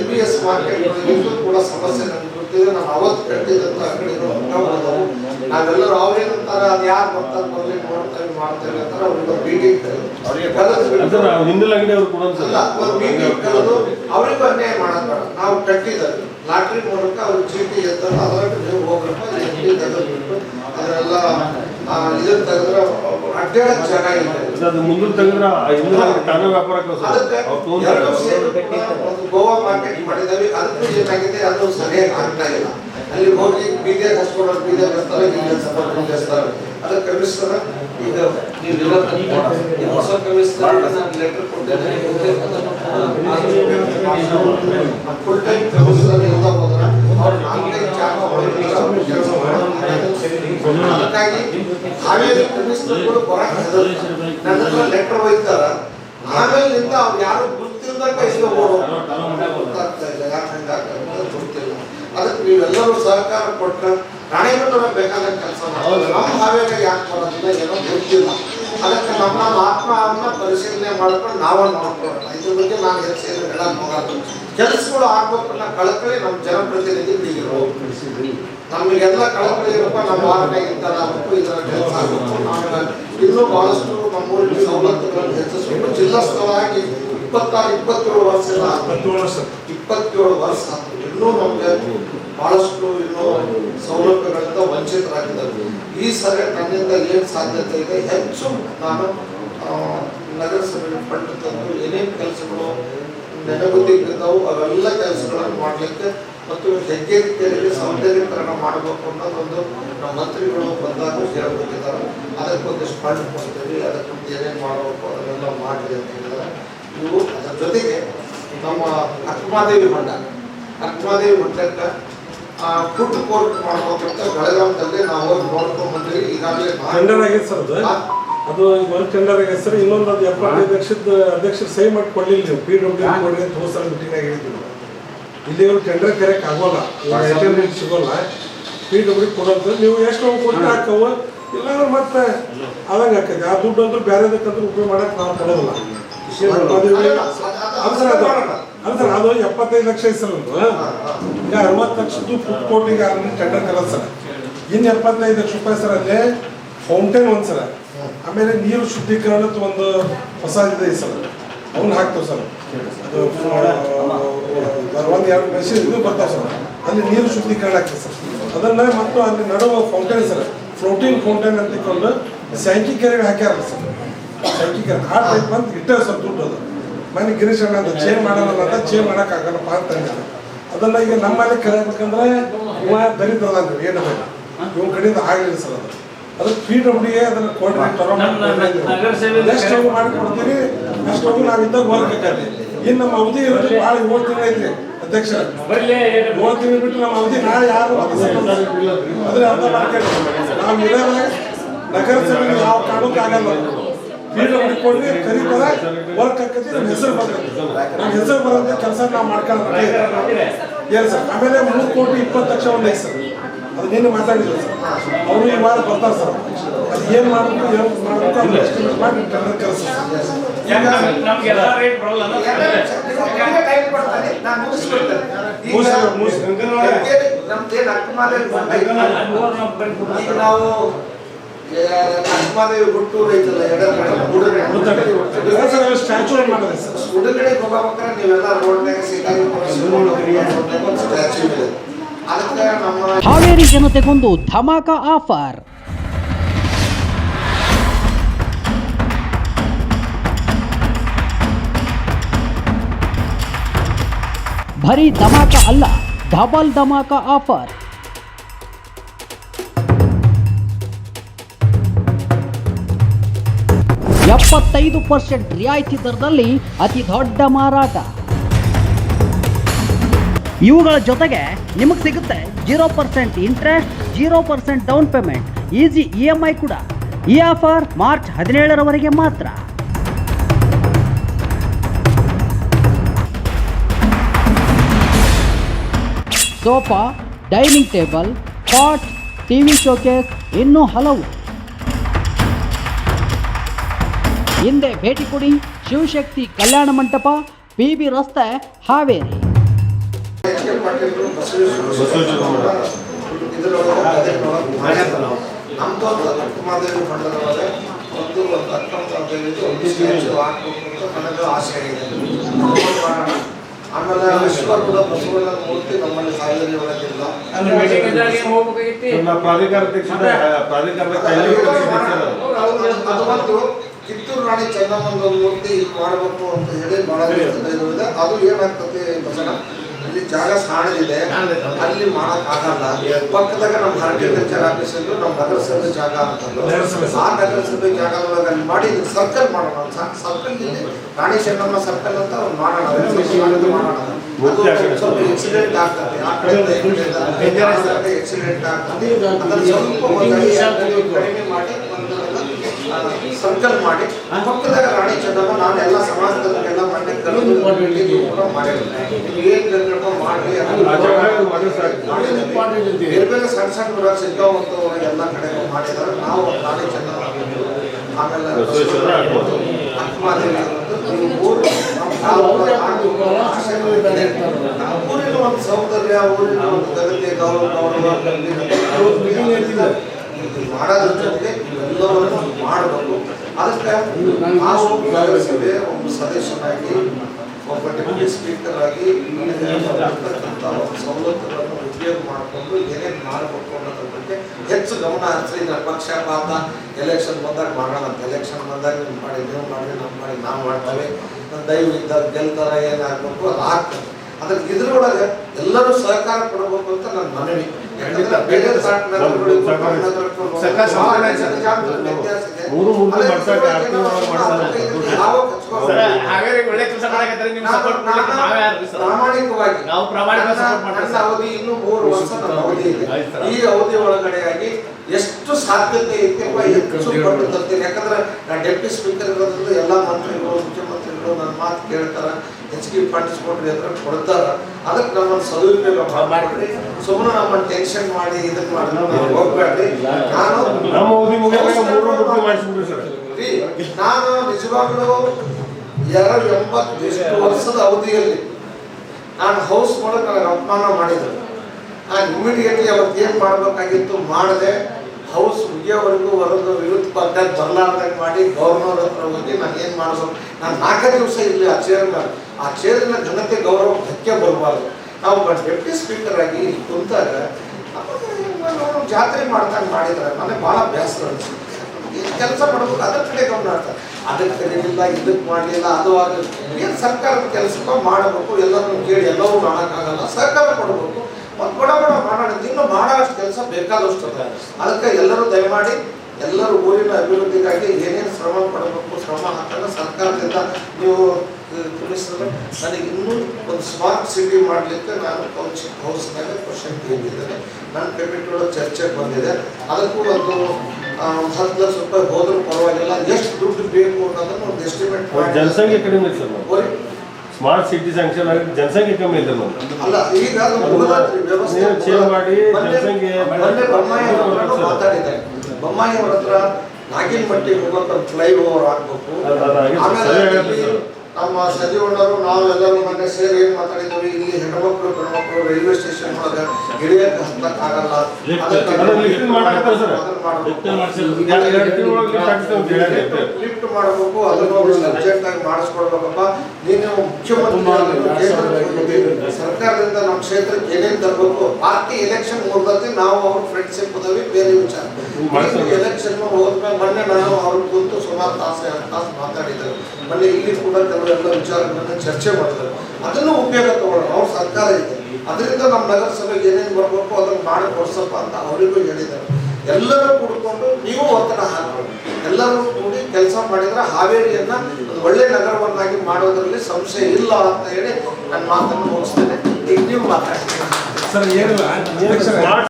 L B S market ಕೂಡ ಸಮಸ್ಯೆ ನಮ್ಗೆ ಗೊತ್ತಿದೆ. ನಾವು ಅವತ್ತು ಕಟ್ಟಿದಂತ ಅಂಗಡಿಗಳು ನಾವೆಲ್ಲರೂ ಅವ್ರೇನಂತಾರ ಅದು ಯಾರು ಬರ್ತಾರೆ ಬರ್ಲಿ ನೋಡ್ತೇವೆ ಮಾಡ್ತೇವೆ ಅಂತಾರೆ ಅವ್ರಿಗೆ ಮೀಟಿಂಗ್ ಒಂದು ಮೀಟಿಂಗ್ ಕರೆದು ಅವರಿಗೂ ಅನ್ಯಾಯ ಮಾಡೋದು ನಾವು ಕಟ್ಟಿದ್ದಾರೆ. ಲಾಟ್ರಿ ಮೂಲಕ ಅವ್ರ ಚೀಟಿ ಎತ್ತಲ್ಲ ಅದರಲ್ಲಿ ಎಲ್ಲಿ ಅದರೆಲ್ಲ ಇದನ್ನ ತೆಗೆದ್ರೆ ಅಡ್ಡಾಡಕ್ ಜಾಗ ಇಲ್ಲ ಅದು ಮುಂದಿನ ತೆಗೆದ್ರೆ ವ್ಯಾಪಾರಕ್ಕೆ ಒಂದು ಗೋವಾ ಮಾರ್ಕೆಟ್ ಮಾಡಿದಾವೆ ಅದಕ್ಕೂ ಏನಾಗಿದೆ ಅದು ಸರಿಯಾಗಿ ಆಗ್ತಾ ಇಲ್ಲ ಅಲ್ಲಿ ಹೋಗಿ ಬೀದಿಯಾಗ ಹಚ್ಕೊಳ್ಳೋರು ಬೀದಿಯಾಗ ಹಚ್ತಾರೆ ಇಲ್ಲಿ ಸಪೋರ್ಟ್ ಹಚ್ತಾರೆ ಅದಕ್ಕೆ ಕಮಿಸ್ತರ ಈಗ ನೀವು ಹೊಸ ಕಮಿಸ್ತರ ನಾನು ಲೆಟರ್ ಕೊಟ್ಟಿದ್ದೇನೆ ಫುಲ್ ಟೈಮ್ ಇರ್ತಾ ಹೋದ್ರೆ ನನ್ನ ಲೆಟರ್ ಒಯ್ತಾರ ಆಮೇಲಿಂದ ಅವ್ರು ಯಾರು ಗೊತ್ತಿಲ್ಲದಾಗ ಇಷ್ಟು ಗೊತ್ತಾಗ್ತಾ ಇಲ್ಲ ಯಾಕೆ ಹಂಗಾಗ್ತದೆ ಗೊತ್ತಿಲ್ಲ ಅದಕ್ಕೆ ನೀವೆಲ್ಲರೂ ಸಹಕಾರ ಕೊಟ್ಟರೆ ರಾಣೆಬೆನ್ನೂರ ಬೇಕಾದ ಕೆಲಸ ನಮ್ಮ ಹಾವೇರಿ ಯಾಕೆ ಬರೋದಿಲ್ಲ ಏನೋ ಗೊತ್ತಿಲ್ಲ ಅದಕ್ಕೆ ನಮ್ಮ ಆತ್ಮವನ್ನು ಪರಿಶೀಲನೆ ಮಾಡ್ಕೊಂಡು ನಾವ ನೋಡ್ಕೊಳ್ಳೋಣ ಇದ್ರ ಬಗ್ಗೆ ನಾನು ಹೆಚ್ಚು ಹೇಳಕ್ ಹೋಗಲ್ಲ ಕೆಲಸಗಳು ಆಗ್ಬೇಕನ್ನ ಕಳಕಳಿ ನಮ್ಮ ಜನಪ್ರತಿನಿಧಿಗಳಿಗಿರೋ ನಮಗೆಲ್ಲ ಕಳಕಳಿ ಇರಪ್ಪ ನಮ್ಮ ವಾರನಾಗ ಇರ್ತಾರ ಅದಕ್ಕೂ ಇದರ ಕೆಲಸ ಆಗಬೇಕು. ಆಮೇಲೆ ಇನ್ನೂ ಬಹಳಷ್ಟು ನಮ್ಮೂರಿನ ಸವಲತ್ತುಗಳನ್ನು ಹೆಚ್ಚಿಸಬೇಕು. ಜಿಲ್ಲಾ ಸ್ಥಳವಾಗಿ ಇಪ್ಪತ್ತಾರು ಇಪ್ಪತ್ತೇಳು ವರ್ಷ ಆತು. ಇಪ್ಪತ್ತೇಳು ವರ್ಷ. ಇನ್ನೂ ನಮಗೆ ಬಹಳಷ್ಟು ಇನ್ನೂ ಸೌಲಭ್ಯಗಳಿಂದ ವಂಚಿತರಾಗಿದ್ದಾರೆ. ಈ ಸರಿ ನನ್ನಿಂದ ಏನು ಸಾಧ್ಯತೆ ಇದೆ? ಹೆಚ್ಚು ನಾನು ನಗರಸಭೆ ಫಂಡ್ ತಂದು ಏನೇನು ಕೆಲಸಗಳು ನೆನಗುದಿಗಿದ್ದಾವು ಅವೆಲ್ಲ ಕೆಲಸಗಳನ್ನು ಮಾಡಲಿಕ್ಕೆ ಮತ್ತು ಹೆಗ್ಗೇರಿಕೆಯಲ್ಲಿ ಸೌಂದರ್ಯೀಕರಣ ಮಾಡಬೇಕು ಅನ್ನೋದೊಂದು ನಮ್ಮ ಮಂತ್ರಿಗಳು ಬಂದಾಗ ಹೇಳ್ಕೊಟ್ಟಿದ್ದಾರೆ. ಅದಕ್ಕೊಂದಿಷ್ಟು ಫಂಡ್ ಕೊಡ್ತೀವಿ ಅದಕ್ಕೆ ಏನೇನು ಮಾಡಬೇಕು ಅದನ್ನೆಲ್ಲ ಮಾಡಿದೆ ಅಂತ ಹೇಳಿದ್ರೆ ಇವು ಅದರ ಜೊತೆಗೆ ನಮ್ಮ ಅಕ್ಮಾದೇವಿ ಹೊಂಡ ಅಕ್ಮಾದೇವಿ ಹೊಂಡಕ್ಕೆ ಫುಡ್ ಕೋರ್ಟ್ ಮಾಡ್ಬೇಕಂತ ಬೆಳಗಾವದಲ್ಲಿ ನಾವು ಹೋಗಿ ನೋಡ್ಕೊಂಡ್ ಬಂದ್ವಿ. ಈಗಾಗಲೇ ಅದು ಒಂದು ಟೆಂಡರ್ ಹೆಸರು ಸರ್ ಇನ್ನೊಂದು ಅದು ಎಪ್ಪತ್ತೈದು ಲಕ್ಷದ ಅಧ್ಯಕ್ಷರು ಸಹಿ ಮಾಡಿ ಕೊಡಲಿಲ್ಲ ನೀವು. ಪಿ ಡಬ್ಲ್ಯೂ ಕೊಡಿ ಅಂತ ಹೋದ ಸಲ ಮೀಟಿಂಗ್ ಹೇಳಿದ್ರು. ನಾವು. ಇಲ್ಲಿ ಇವ್ರು ಟೆಂಡರ್ ಕರೆಯಕ್ಕೆ ಆಗೋಲ್ಲ ಅಟೆಂಡೆನ್ಸ್ ಸಿಗೋಲ್ಲ. ಪಿ ಡಬ್ಲ್ಯೂ ಕೊಡೋದು ನೀವು ಎಷ್ಟು ನಾವು ಕೊಟ್ಟರೆ ಹಾಕವು ಇಲ್ಲಾಂದ್ರೆ ಮತ್ತೆ ಅದಂಗೆ ಆಕೈತೆ ಆ ದುಡ್ಡು ಅಂದ್ರೆ ಬೇರೆದಕ್ಕಂದ್ರೆ ಉಪಯೋಗ ಮಾಡಕ್ಕೆ ನಾವು ಕೊಡೋದಿಲ್ಲ ಅದು ಅದು ಸರ್ ಅದು ಅದು ಸರ್ ಅದು ಎಪ್ಪತ್ತೈದು ಲಕ್ಷ ಹೆಸರು ಈಗ ಅರವತ್ತು ಲಕ್ಷದ್ದು ಫುಡ್ ಕೋರ್ಟಿಗೆ ಟೆಂಡರ್ ಕರೆದ ಸರ್. ಇನ್ನು ಎಪ್ಪತ್ತೈದು ಲಕ್ಷ ರೂಪಾಯಿ ಸರ್ ಅಲ್ಲಿ ಫೌಂಟೇನ್ ಒಂದು ಸರ್. ಆಮೇಲೆ ನೀರು ಶುದ್ಧೀಕರಣದ ಒಂದು ಹೊಸ ಇದೆ ಸರ್ ಅವನ್ನ ಹಾಕ್ತೇವೆ ಸರ್ ಒಂದು ಎರಡು ಮೆಷಿನ್ ಇದು ಬರ್ತಾವೆ ಸರ್ ಅಲ್ಲಿ ನೀರು ಶುದ್ಧೀಕರಣ ಆಗ್ತದೆ ಸರ್. ಅದನ್ನ ಮತ್ತು ಅಲ್ಲಿ ನಡುವ ಫೌಂಟೇನ್ ಸರ್ ಫ್ಲೋಟಿಂಗ್ ಫೌಂಟೇನ್ ಅಂತ ಇಟ್ಕೊಂಡು ಸ್ಯಾಂಕಿ ಕೆರೆಗೆ ಹಾಕ್ಯಾರ ಸರ್. ಸ್ಯಾಂಕಿ ಕೆರೆ ಆ ಟೈಪ್ ಅಂತ ಇಟ್ಟೇವೆ ಸರ್ ದುಡ್ಡು ಅದು. ಮನೆ ಗಿರೀಶ್ ಅಣ್ಣ ಚೇಂಜ್ ಮಾಡಲ್ಲ ಅಂತ ಚೇಂಜ್ ಮಾಡೋಕ್ಕಾಗಲ್ಲಪ್ಪ ಅಂತ ಅದನ್ನ ಈಗ ನಮ್ಮಲ್ಲಿ ಕರೆಯಬೇಕಂದ್ರೆ ಇವ ದರಿದ್ರ ಅಂದ್ರೆ, ಏನು ಬೇಡ ಇವ್ ಕಡೆಯಿಂದ ಆಗಲಿಲ್ಲ ಸರ್ ಅದು. ಅದಕ್ಕೆ ಪಿ ಡಬ್ಲ್ಯೂ ಅದನ್ನ ಕೋಆರ್ಡಿನೇಟರ್ ಎಷ್ಟು ಹೋಗಿ ಮಾಡಿಕೊಡ್ತೀರಿ ನೆಕ್ಸ್ಟ್ ಹೋಗಿ ನಾವು ಇದ್ದಾಗ ಹೋಗ್ಬೇಕಾದ್ರೆ ಇನ್ನು ನಮ್ಮ ಅವಧಿ ಇರೋದು ಭಾಳ ಏಳು ತಿಂಗಳು ಐತ್ರಿ ಅಧ್ಯಕ್ಷ ಏಳು ತಿಂಗಳು ಬಿಟ್ಟು ನಮ್ಮ ಅವಧಿ ನಾಳೆ ಯಾರು ಅದ್ರ ಅರ್ಥ ಮಾಡ್ಕೊಳ್ಳಿ. ನಾವು ಇರೋದಾಗ ನಗರಸಭೆ ಯಾವ ಕಾರಣಕ್ಕೂ ಆಗಲ್ಲ ಪಿ ಡಬ್ಲ್ಯೂ ಕೊಡ್ರಿ ಕರೀತಾರೆ ವರ್ಕ್ ನಮ್ಮ ಹೆಸರು ಬರ್ತೈತಿ. ನಮ್ಮ ಹೆಸರು ಬರೋಂಥ ಕೆಲಸ ನಾವು ಮಾಡ್ಕೊಳ್ಳೋಣ ಏನು ಸರ್? ಆಮೇಲೆ ಮೂರು ಕೋಟಿ ಇಪ್ಪತ್ತು ಲಕ್ಷ ಒಂದು ಐತೆ ಸರ್. ಅದು ನಿನ್ನೆ ಮಾತಾಡಿದ್ರು ಸರ್. ಅವರು ಈ ವಾರ ಬರ್ತಾರೆ ಸರ್. ಅದು ಏನು ಮಾಡಬೇಕು ಏನು ಮಾಡಬೇಕು ಎಸ್ಟಿಮೇಟ್ ಮಾಡಿ ಟೆಂಡರ್ ಕೆಲಸ ಈಗ ನಾವು ಅಕ್ಕಮಾದೇವಿ ಹುಟ್ಟೂರು ಐತಲ್ಲ ಎಡಗಡೆ ಸರ್ ಸ್ಟ್ಯಾಚು ಮಾಡಿದೆ ಸರ್? ಉಡುಗಡೆ ಹೋಗ್ಬೇಕಾದ್ರೆ ನೀವೆಲ್ಲ ರೋಡ್ನಾಗ ಸಿಕ್ಕಾಗಿ ಸ್ಟ್ಯಾಚು ಇದೆ. ಹಾವೇರಿ ಜನತೆಗೊಂದು ಧಮಾಕ ಆಫರ್. ಬರೀ ಧಮಾಕ ಅಲ್ಲ, ಡಬಲ್ ಧಮಾಕ ಆಫರ್. ಎಪ್ಪತ್ತೈದು ಪರ್ಸೆಂಟ್ ರಿಯಾಯಿತಿ ದರದಲ್ಲಿ ಅತಿ ದೊಡ್ಡ ಮಾರಾಟ. ಇವುಗಳ ಜೊತೆಗೆ ನಿಮಗೆ ಸಿಗುತ್ತೆ zero percent interest, zero percent down payment, easy E M I ಕೂಡ. ಈ ಆಫರ್ ಮಾರ್ಚ್ ಹದಿನೇಳರವರೆಗೆ ಮಾತ್ರ. Sofa, dining table, pot TV showcase, ಇನ್ನೂ ಹಲವು. ಹಿಂದೆ ಭೇಟಿ ಕೊಡಿ ಶಿವಶಕ್ತಿ ಕಲ್ಯಾಣ ಮಂಟಪ, ಪಿ ಬಿ ರಸ್ತೆ, ಹಾವೇರಿ. ಕೆ ಬಸವೇಶ್ವರ ನಮ್ದು ಒಂದು ಒಂದು ಒಂದು ಅಕ್ಕಮಹಾದೇವಿ ಒಂದು ಸ್ಟ್ಯಾಚು ಹಾಕ್ಬೇಕು ಅಂತ ನನಗೆ ಆಸೆ ಆಗಿದೆ ಆಮೇಲೆ ಕೂಡ ಮೂರ್ತಿ ನಮ್ಮಲ್ಲಿ ಒಳಗಿಲ್ಲ ಅದು ಒಂದು ಕಿತ್ತೂರು ರಾಣಿ ಚೆನ್ನಮ್ಮನ ಮೂರ್ತಿ ಮಾಡಬೇಕು ಅಂತ ಹೇಳಿ ಬಹಳ ಅದು ಏನಾಗ್ತದೆ ಬಸಣ್ಣ ಇಲ್ಲಿ ಜಾಗ ಸಾಣದಿದೆ ಅಲ್ಲಿ ಮಾಡಕ್ ಆಗಲ್ಲ ಪಕ್ಕದಾಗ ನಮ್ಮ ಹಾರ್ಟಿಕಲ್ಚರ್ ಆಫೀಸ್ ಇದ್ದು ನಮ್ಮ ನಗರಸಭೆ ಜಾಗ ಅಂತಂದು ನಗರಸಭೆ. ಆ ನಗರಸಭೆ ಜಾಗದೊಳಗೆ ಅಲ್ಲಿ ಮಾಡಿ ಸರ್ಕಲ್ ಮಾಡೋಣ ಸರ್ಕಲ್ ಇಲ್ಲಿ ರಾಣಿ ಚೆನ್ನಮ್ಮ ಸರ್ಕಲ್ ಅಂತ ಒಂದು ಮಾಡೋಣ ಮಾಡೋಣ ಸ್ವಲ್ಪ ಎಕ್ಸಿಡೆಂಟ್ ಆಗ್ತದೆ ಆ ಕಡೆ ಎಕ್ಸಿಡೆಂಟ್ ಆಗ್ತದೆ ಸ್ವಲ್ಪ ಕಡಿಮೆ ಮಾಡಿ ಸರ್ಕಲ್ ಮಾಡಿ ಪಕ್ಕದಾಗ ರಾಣಿ ಚೆನ್ನಮ್ಮ ನಾನು ಎಲ್ಲ ಸಮಾಜದಲ್ಲಿ ಮನೆ ಕರೆದು ಮೀಟಿಂಗ್ ಕೂಡ ಮಾಡಿಲ್ಲ. ಏನ್ ಮಾಡಿ ಬೇರೆ ಬೇರೆ ಸಣ್ಣ ಸಣ್ಣ ಊರಾಗ ಸಿಗ್ಗಾವಂತ ಎಲ್ಲ ಕಡೆ ಮಾಡಿದ್ದಾರೆ. ನಾವು ರಾಣಿ ಚೆನ್ನಮ್ಮ ಆಮೇಲೆ ನಮ್ಮ ಊರಿನ ಒಂದು ಸೌಂದರ್ಯ ಊರಿನ ಒಂದು ಗೌರವ ಗೌರವ ಮಾಡೋದ್ರ ಜೊತೆಗೆ ಇವೆಲ್ಲವನ್ನು ಮಾಡಬೇಕು ಅದಕ್ಕೆ ನಾವು ನಗರಸಭೆ ಒಂದು ಸದಸ್ಯನಾಗಿ ಒಬ್ಬ ಡೆಪ್ಯೂಟಿ ಸ್ಪೀಕರ್ ಆಗಿ ಇರ್ತಕ್ಕಂಥ ಸವಲತ್ತುಗಳನ್ನು ಉಪಯೋಗ ಮಾಡಿಕೊಂಡು ಏನೇನು ಮಾಡಬೇಕು ಅನ್ನೋದ್ರ ಬಗ್ಗೆ ಹೆಚ್ಚು ಗಮನ ಹರಿಸಿ ನಮ್ಮ ಪಕ್ಷಪಾತ ಎಲೆಕ್ಷನ್ ಬಂದಾಗ ಮಾಡೋಣ ಅಂತ ಎಲೆಕ್ಷನ್ ಬಂದಾಗ ನೀವು ಮಾಡಿ ನೀವು ಮಾಡಿ ನಾವು ಮಾಡಿ ನಾವು ಮಾಡ್ತೇವೆ. ದೈವ ಇದ್ದಾಗ ಗೆಲ್ತಾರ ಏನಾಗಬೇಕು ಅದು ಆಗ್ತದೆ. ಅದಕ್ಕೆ ಇದ್ರೊಳಗೆ ಎಲ್ಲರೂ ಸಹಕಾರ ಕೊಡಬೇಕು ಅಂತ ನನ್ನ ಮನವಿ ನಮ್ಮ ಪ್ರಾಮಾಣಿಕವಾಗಿ ನನ್ನ-. ಅವಧಿ ಇನ್ನು ಮೂರು ವರ್ಷ ನನ್ನ ಅವಧಿ ಇದೆ ಈ ಅವಧಿ ಒಳಗಡೆಯಾಗಿ ಎಷ್ಟು ಸಾಧ್ಯತೆ ಐತೆಪ್ಪ ಹೆಚ್ಚು ತರ್ತೀನಿ ಯಾಕಂದ್ರೆ ನಾನು ಡೆಪ್ಟಿ ಸ್ಪೀಕರ್ ಇರೋದ್ರಿಂದ ಎಲ್ಲಾ ಮಂತ್ರಿಗಳು ಮುಖ್ಯಮಂತ್ರಿಗಳು ನನ್ನ ಮಾತು ಕೇಳ್ತಾರ ಹೆಚ್ಚಿಗೆ ಪಾರ್ಟಿಸಿಪೇಟ್ ಕೊಡ್ತಾರ ಅದಕ್ಕೆ ನಮ್ಮನ್ನು ಸದುಪಯೋಗ ಮಾಡ್ಬೇಡ್ರಿ ಸುಮ್ಮನೆ ನಮ್ಮನ್ನು ಟೆನ್ಷನ್ ಮಾಡಿ ಇದಕ್ಕೆ ಮಾಡಿ. ಹೋಗ್ಬೇಡ್ರಿ. ನಾನು ನಮ್ಮ ನಾನು ನಿಜವಾಗ್ಲೂ ಎರಡು ಎಂಬತ್ತು ಎಷ್ಟು ವರ್ಷದ ಅವಧಿಯಲ್ಲಿ ನಾನು ಹೌಸ್ ಮೂಲಕ ನನಗೆ ಅಪಮಾನ ಮಾಡಿದ್ರು. ನಾನು ಇಮಿಡಿಯೇಟ್ಲಿ ಅವತ್ತು ಏನು ಮಾಡಬೇಕಾಗಿತ್ತು ಮಾಡದೆ ಹೌಸ್ ಮುಗಿಯೋವರೆಗೂ ಹೊರದು ವಿರುದ್ಧ ಪಕ್ಕ ಬರ್ಲಾರ್ದಂಗೆ ಮಾಡಿ ಗೌರ್ನರ್ ಹತ್ರ ಹೋಗಿ ನಾನು ಏನು ಮಾಡಬೇಕು ನಾನು ನಾಲ್ಕು ದಿವಸ ಇಲ್ಲಿ ಆ ಚೇರ್ನ ಆ ಚೇರಿನ ಘನತೆ ಗೌರವ ಧಕ್ಕೆ ಬರಬಾರ್ದು. ನಾವು ಡೆಪ್ಟಿ ಸ್ಪೀಕರ್ ಆಗಿ ಕುಂತಾಗ ಜಾತ್ರೆ ಮಾಡ್ತಂಗೆ ಮಾಡಿದ್ರೆ ನನಗೆ ಭಾಳ ಬೇಸರ ಅನಿಸುತ್ತೆ. ಏನು ಕೆಲಸ ಮಾಡಬೇಕು ಅದ್ರ ಕಡೆ ಗಮನ ಅದಕ್ಕೆ ಕರೀಲಿಲ್ಲ ಇದಕ್ಕೆ ಮಾಡಲಿಲ್ಲ, ಅದು ಆಗುತ್ತೆ ಏನು ಸರ್ಕಾರದ ಕೆಲಸಕ್ಕೂ ಮಾಡಬೇಕು, ಎಲ್ಲರನ್ನು ಕೇಳಿ ಎಲ್ಲವೂ ಮಾಡೋಕ್ಕಾಗಲ್ಲ, ಸರ್ಕಾರ ಕೊಡಬೇಕು. ಮತ್ತು ಬಡ ಬಡ, ಮಾಡೋಣ, ಇನ್ನು ಮಾಡೋಷ್ಟು ಕೆಲಸ ಬೇಕಾದಷ್ಟು ಅದ. ಅದಕ್ಕೆ ಎಲ್ಲರೂ ದಯಮಾಡಿ, ಎಲ್ಲರೂ ಊರಿನ ಅಭಿವೃದ್ಧಿಗಾಗಿ ಏನೇನು ಶ್ರಮ ಪಡಬೇಕು, ಶ್ರಮ ಹಾಕಲ್ಲ ಸರ್ಕಾರದಿಂದ ನೀವು ತಿಳಿಸಿದ್ರೆ ನನಗೆ ಇನ್ನೂ ಒಂದು ಸ್ಮಾರ್ಟ್ ಸಿಟಿ ಮಾಡಲಿಕ್ಕೆ ನಾನು ಕೌನ್ಸಿಲ್ ಮೇಲೆ ಕ್ವಶನ್ ಕೇಳಿದ್ದೇನೆ ನನ್ನ ಕಮಿಟಿ ಚರ್ಚೆ ಚರ್ಚೆಗೆ ಬಂದಿದೆ ಅದಕ್ಕೂ ಒಂದು ಹತ್ತು ಲಕ್ಷ ರೂಪಾಯಿ ಹೋದ್ರೂ ಪರವಾಗಿಲ್ಲ. ಎಷ್ಟು ದುಡ್ಡು ಬೇಕು ಅನ್ನೋದನ್ನು ಒಂದು ಎಸ್ಟಿಮೇಟ್ ಮಾಡಿ. ಜನಸಂಖ್ಯೆ ಕಡಿಮೆ ಸರ್ ಸ್ಮಾರ್ಟ್ ಸಿಟಿ ಸ್ಯಾಂಕ್ಷನ್ ಆಗಿ ಜನಸಂಖ್ಯೆ ಕಮ್ಮಿ ಇದೆ ಅಲ್ಲ ಈಗ ಮಾಡಿ ಜನಸಂಖ್ಯೆ ಬೊಮ್ಮಾಯಿ ಅವ್ರ ಮಾತಾಡಿದೆ ಬೊಮ್ಮಾಯಿ ಅವ್ರ ಹತ್ರ ನಾಗಿನಮಟ್ಟಿ ಹೋಗೋಕೆ ಒಂದು ಫ್ಲೈ ಓವರ್ ಆಗ್ಬೇಕು ಆಮೇಲೆ. ನಮ್ಮ ಸಚಿವಣ್ಣರು ನಾವು ಎಲ್ಲರೂ ಮೊನ್ನೆ ಸೇರಿ ಏನ್ ಮಾತಾಡಿದ್ದೀವಿ ಇಲ್ಲಿ ಹೆಣ್ಮಕ್ಳು ಗಂಡ್ಮಕ್ಳು ರೈಲ್ವೆ ಸ್ಟೇಷನ್ ಒಳಗೆ ಇಳಿಯಕ್ಕೆ ಹತ್ತಕ್ಕಾಗಲ್ಲ. ಲಿಫ್ಟ್ ಮಾಡಬೇಕು ಅದನ್ನು ಸಬ್ಜೆಕ್ಟ್ ಆಗಿ ಮಾಡಿಸ್ಕೊಡ್ಬೇಕಪ್ಪ ನೀನು ಮುಖ್ಯಮಂತ್ರಿ. ಸರ್ಕಾರದಿಂದ ನಮ್ಮ ಕ್ಷೇತ್ರಕ್ಕೆ ಏನೇನು ತರಬೇಕು ಪಾರ್ಟಿ ಎಲೆಕ್ಷನ್ ಮುಗ್ದತಿ ನಾವು ಅವ್ರ ಫ್ರೆಂಡ್ಶಿಪ್ ಅದಾವಿ ಬೇರೆ ವಿಚಾರ. ಎಲೆಕ್ಷನ್ ಹೋದ್ಮೇಲೆ ಮೊನ್ನೆ ನಾನು ಅವ್ರ ಕುಂತು ಸುಮಾರು ತಾಸು ಎರಡು ತಾಸು ಮಾತಾಡಿದ್ದಾರೆ ಮೊನ್ನೆ ಇಲ್ಲಿ ಕೂಡ ಕೆಲವೆಲ್ಲ ವಿಚಾರಗಳನ್ನ ಚರ್ಚೆ ಮಾಡಿದ್ರು. ಅದನ್ನು ಉಪಯೋಗ ತಗೊಳ್ಳೋಣ. ಅವ್ರ ಸರ್ಕಾರ ಇದೆ. ಅದರಿಂದ ನಮ್ಮ ನಗರಸಭೆಗೆ ಏನೇನು ಬರಬೇಕು ಅದನ್ನ ಮಾಡಿ ಕೊಡ್ಸಪ್ಪ ಅಂತ ಅವರಿಗೂ ಹೇಳಿದ್ದಾರೆ. ಎಲ್ಲರೂ ಕೂಡ್ಕೊಂಡು ನೀವು ಒತ್ತಡ ಹಾಕಬೇಕು ಎಲ್ಲರೂ ಕೂಡಿ ಕೆಲಸ ಮಾಡಿದ್ರೆ ಹಾವೇರಿಯನ್ನ ಒಂದು ಒಳ್ಳೆ ನಗರವನ್ನಾಗಿ ಮಾಡೋದ್ರಲ್ಲಿ ಸಂಶಯ ಇಲ್ಲ ಅಂತ ಹೇಳಿ ನನ್ನ ಮಾತನ್ನು ಮುಗಿಸ್ತೇನೆ. ಈಗ ನೀವು ಮಾತಾಡ್ತೀನಿ